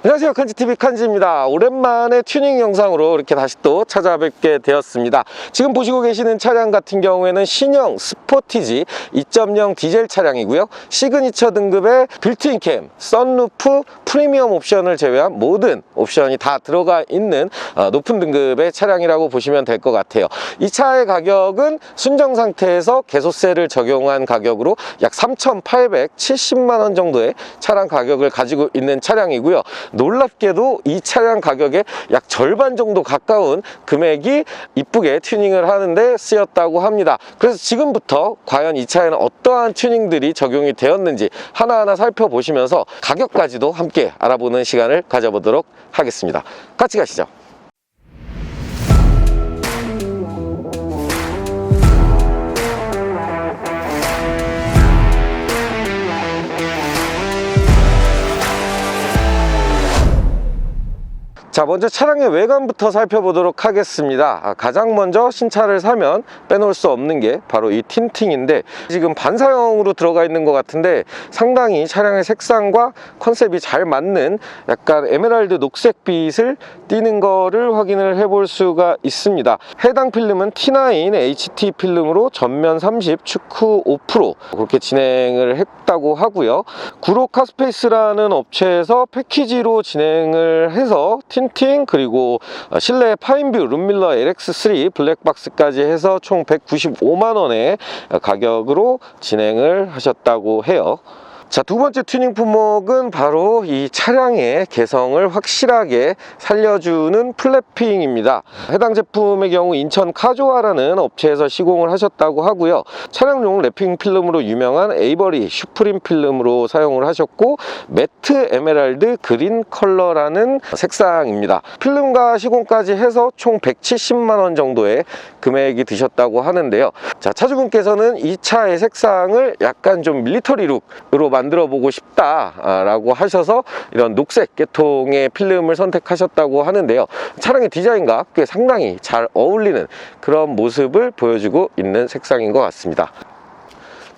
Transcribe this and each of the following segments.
안녕하세요. 칸지TV 칸지입니다. 오랜만에 튜닝 영상으로 이렇게 다시 또 찾아뵙게 되었습니다. 지금 보시고 계시는 차량 같은 경우에는 신형 스포티지 2.0 디젤 차량이고요. 시그니처 등급의 빌트인 캠, 썬루프, 프리미엄 옵션을 제외한 모든 옵션이 다 들어가 있는 어, 높은 등급의 차량이라고 보시면 될 것 같아요. 이 차의 가격은 순정 상태에서 개소세를 적용한 가격으로 약 3,870만 원 정도의 차량 가격을 가지고 있는 차량이고요. 놀랍게도 이 차량 가격의 약 절반 정도 가까운 금액이 이쁘게 튜닝을 하는데 쓰였다고 합니다. 그래서 지금부터 과연 이 차에는 어떠한 튜닝들이 적용이 되었는지 하나하나 살펴보시면서 가격까지도 함께 알아보는 시간을 가져보도록 하겠습니다. 같이 가시죠 자 먼저 차량의 외관부터 살펴보도록 하겠습니다. 아, 가장 먼저 신차를 사면 빼놓을 수 없는 게 바로 이 틴팅인데 지금 반사형으로 들어가 있는 것 같은데 상당히 차량의 색상과 컨셉이 잘 맞는 약간 에메랄드 녹색빛을 띠는 거를 확인을 해볼 수가 있습니다. 해당 필름은 T9 HT 필름으로 전면 30 축후 5% 그렇게 진행을 했다고 하고요. 구로 카스페이스라는 업체에서 패키지로 진행을 해서 틴팅 그리고 어, 실내 파인뷰 룸밀러 LX3 블랙박스까지 해서 총 195만원의 가격으로 진행을 하셨다고 해요 자, 두 번째 튜닝 품목은 바로 이 차량의 개성을 확실하게 살려주는 플래핑입니다. 해당 제품의 경우 인천 카조아라는 업체에서 시공을 하셨다고 하고요. 차량용 랩핑 필름으로 유명한 에이버리 슈프림 필름으로 사용을 하셨고 매트 에메랄드 그린 컬러라는 색상입니다. 필름과 시공까지 해서 총 170만 원 정도의 금액이 드셨다고 하는데요. 자, 차주분께서는 이 차의 색상을 약간 좀 밀리터리 룩으로 만들어 보고 싶다라고 하셔서 이런 녹색 계통의 필름을 선택하셨다고 하는데요. 차량의 디자인과 꽤 상당히 잘 어울리는 그런 모습을 보여주고 있는 색상인 것 같습니다.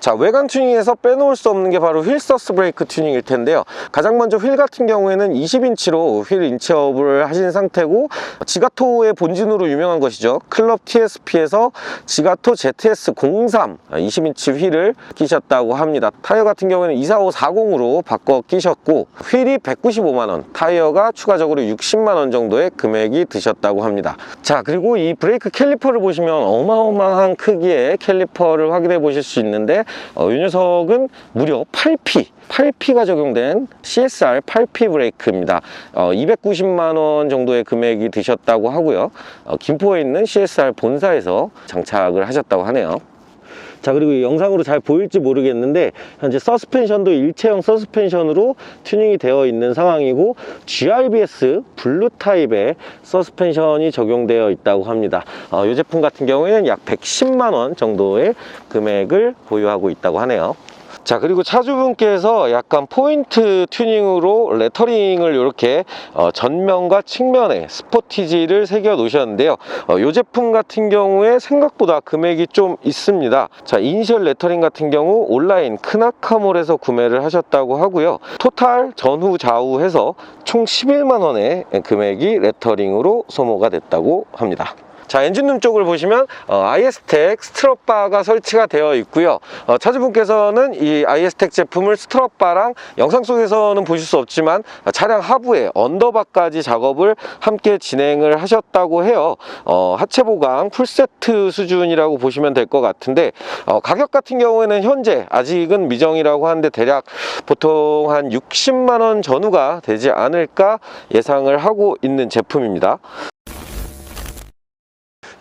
자 외관 튜닝에서 빼놓을 수 없는 게 바로 휠 서스 브레이크 튜닝일 텐데요. 가장 먼저 휠 같은 경우에는 20인치로 휠 인치업을 하신 상태고 지가토의 본진으로 유명한 것이죠. 클럽 TSP에서 지가토 ZS03 20인치 휠을 끼셨다고 합니다. 타이어 같은 경우에는 24540으로 바꿔 끼셨고 휠이 195만원 타이어가 추가적으로 60만원 정도의 금액이 드셨다고 합니다. 자 그리고 이 브레이크 캘리퍼를 보시면 어마어마한 크기의 캘리퍼를 확인해 보실 수 있는데 어, 이 녀석은 무려 8P 8P가 적용된 CSR 8P 브레이크입니다. 어, 290만 원 정도의 금액이 드셨다고 하고요. 어, 김포에 있는 CSR 본사에서 장착을 하셨다고 하네요. 자 그리고 이 영상으로 잘 보일지 모르겠는데 현재 서스펜션도 일체형 서스펜션으로 튜닝이 되어 있는 상황이고 GRBS 블루 타입의 서스펜션이 적용되어 있다고 합니다. 어, 이 제품 같은 경우에는 약 110만원 정도의 금액을 보유하고 있다고 하네요 자 그리고 차주분께서 약간 포인트 튜닝으로 레터링을 이렇게 어, 전면과 측면에 스포티지를 새겨 놓으셨는데요. 어, 이 제품 같은 경우에 생각보다 금액이 좀 있습니다. 자 이니셜 레터링 같은 경우 온라인 크나카몰에서 구매를 하셨다고 하고요. 토탈 전후 좌우 해서 총 11만원의 금액이 레터링으로 소모가 됐다고 합니다 자 엔진룸 쪽을 보시면 어, IS텍 스트럿바가 설치가 되어 있고요. 어, 차주분께서는 이 IS텍 제품을 스트럿바랑 영상 속에서는 보실 수 없지만 차량 하부에 언더바까지 작업을 함께 진행을 하셨다고 해요. 어, 하체 보강 풀세트 수준이라고 보시면 될 것 같은데 어, 가격 같은 경우에는 현재 아직은 미정이라고 하는데 대략 보통 한 60만원 전후가 되지 않을까 예상을 하고 있는 제품입니다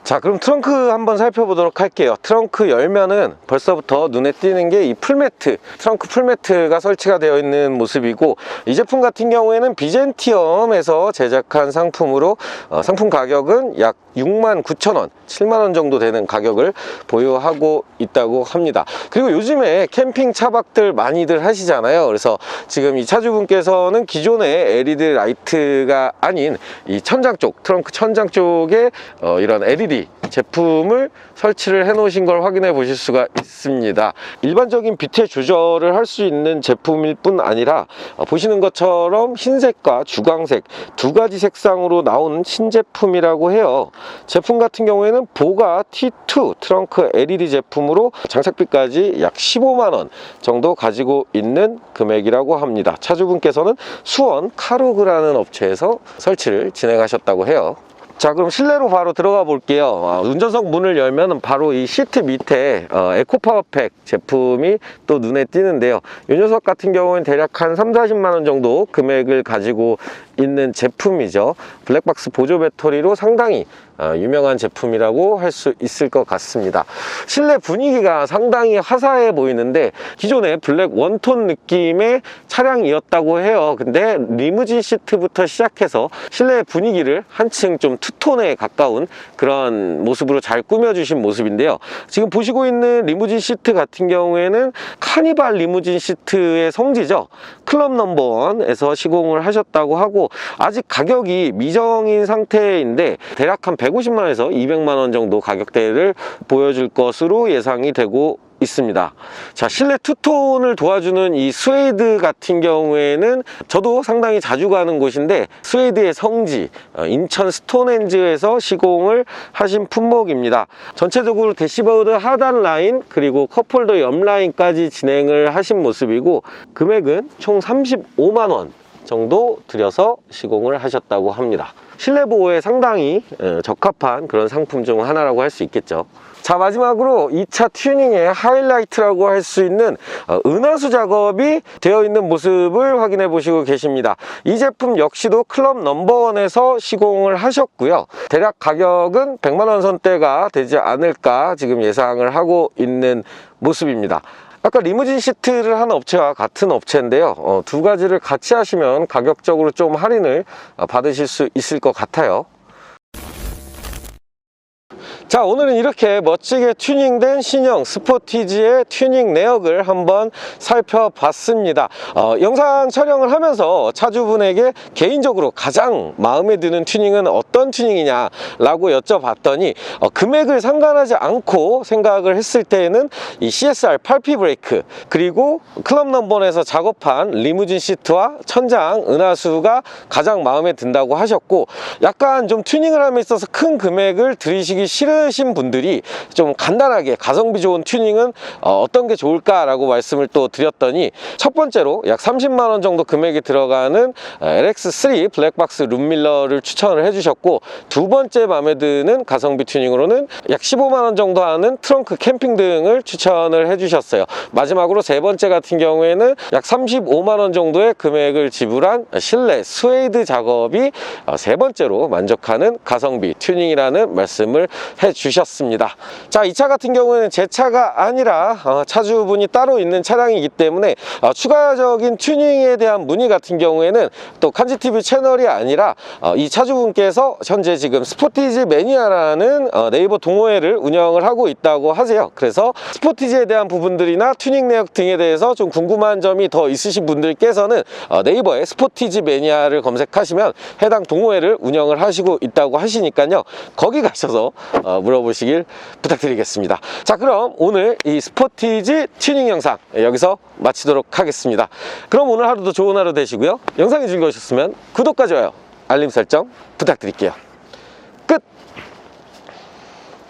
자 그럼 트렁크 한번 살펴보도록 할게요. 트렁크 열면은 벌써부터 눈에 띄는 게 이 풀매트 트렁크 풀매트가 설치가 되어 있는 모습이고 이 제품 같은 경우에는 비젠티엄에서 제작한 상품으로 어, 상품 가격은 약 6만 9천 원, 7만 원 정도 되는 가격을 보유하고 있다고 합니다. 그리고 요즘에 캠핑 차박들 많이들 하시잖아요. 그래서 지금 이 차주분께서는 기존의 LED 라이트가 아닌 이 천장 쪽, 트렁크 천장 쪽에 어, 이런 LED 제품을 설치를 해 놓으신 걸 확인해 보실 수가 있습니다. 일반적인 빛의 조절을 할 수 있는 제품일 뿐 아니라 어, 보시는 것처럼 흰색과 주광색 두 가지 색상으로 나온 신제품이라고 해요. 제품 같은 경우에는 보가 T2 트렁크 LED 제품으로 장착비까지 약 15만 원 정도 가지고 있는 금액이라고 합니다. 차주분께서는 수원 카로그라는 업체에서 설치를 진행하셨다고 해요. 자 그럼 실내로 바로 들어가 볼게요 아, 운전석 문을 열면 바로 이 시트 밑에 어, 에코파워팩 제품이 또 눈에 띄는데요 이 녀석 같은 경우는 대략 한 3, 40만 원 정도 금액을 가지고 있는 제품이죠. 블랙박스 보조 배터리로 상당히 어, 유명한 제품이라고 할 수 있을 것 같습니다. 실내 분위기가 상당히 화사해 보이는데 기존의 블랙 원톤 느낌의 차량이었다고 해요. 근데 리무진 시트부터 시작해서 실내 분위기를 한층 좀 투톤에 가까운 그런 모습으로 잘 꾸며주신 모습인데요. 지금 보시고 있는 리무진 시트 같은 경우에는 카니발 리무진 시트의 성지죠. 클럽 넘버원에서 시공을 하셨다고 하고 아직 가격이 미정인 상태인데 대략 한 150만원에서 200만원 정도 가격대를 보여줄 것으로 예상이 되고 있습니다. 자, 실내 투톤을 도와주는 이 스웨이드 같은 경우에는 저도 상당히 자주 가는 곳인데 스웨이드의 성지 어, 인천 스톤엔즈에서 시공을 하신 품목입니다. 전체적으로 대시보드 하단 라인 그리고 컵홀더 옆 라인까지 진행을 하신 모습이고 금액은 총 35만 원 정도 들여서 시공을 하셨다고 합니다. 실내 보호에 상당히 어, 적합한 그런 상품 중 하나라고 할 수 있겠죠. 자 마지막으로 2차 튜닝의 하이라이트라고 할 수 있는 어, 은하수 작업이 되어 있는 모습을 확인해 보시고 계십니다 이 제품 역시도 클럽 넘버원에서 시공을 하셨고요 대략 가격은 100만원 선대가 되지 않을까 지금 예상을 하고 있는 모습입니다 아까 리무진 시트를 한 업체와 같은 업체인데요. 어, 두 가지를 같이 하시면 가격적으로 좀 할인을 어, 받으실 수 있을 것 같아요 자 오늘은 이렇게 멋지게 튜닝된 신형 스포티지의 튜닝 내역을 한번 살펴봤습니다. 어, 영상 촬영을 하면서 차주분에게 개인적으로 가장 마음에 드는 튜닝은 어떤 튜닝이냐 라고 여쭤봤더니 어, 금액을 상관하지 않고 생각을 했을 때에는 이 CSR 8P 브레이크 그리고 클럽 넘버에서 작업한 리무진 시트와 천장 은하수가 가장 마음에 든다고 하셨고 약간 좀 튜닝을 함에 있어서 큰 금액을 들이시기 싫 으신 분들이 좀 간단하게 가성비 좋은 튜닝은 어, 어떤 게 좋을까라고 말씀을 또 드렸더니 첫 번째로 약 30만 원 정도 금액이 들어가는 어, LX3 블랙박스 룸밀러를 추천을 해주셨고 두 번째 마음에 드는 가성비 튜닝으로는 약 15만 원 정도 하는 트렁크 캠핑 등을 추천을 해주셨어요. 마지막으로 세 번째 같은 경우에는 약 35만 원 정도의 금액을 지불한 실내 스웨이드 작업이 어, 세 번째로 만족하는 가성비 튜닝이라는 말씀을 해 주셨습니다. 자, 이 차 같은 경우에는 제 차가 아니라 어, 차주분이 따로 있는 차량이기 때문에 어, 추가적인 튜닝에 대한 문의 같은 경우에는 또 칸지TV 채널이 아니라 어, 이 차주분께서 현재 지금 스포티지 매니아라는 어, 네이버 동호회를 운영을 하고 있다고 하세요. 그래서 스포티지에 대한 부분들이나 튜닝 내역 등에 대해서 좀 궁금한 점이 더 있으신 분들께서는 어, 네이버에 스포티지 매니아를 검색하시면 해당 동호회를 운영을 하시고 있다고 하시니까요. 거기 가셔서 어, 물어보시길 부탁드리겠습니다. 자, 그럼 오늘 이 스포티지 튜닝 영상 여기서 마치도록 하겠습니다. 그럼 오늘 하루도 좋은 하루 되시고요. 영상이 즐거우셨으면 구독과 좋아요, 알림 설정 부탁드릴게요. 끝!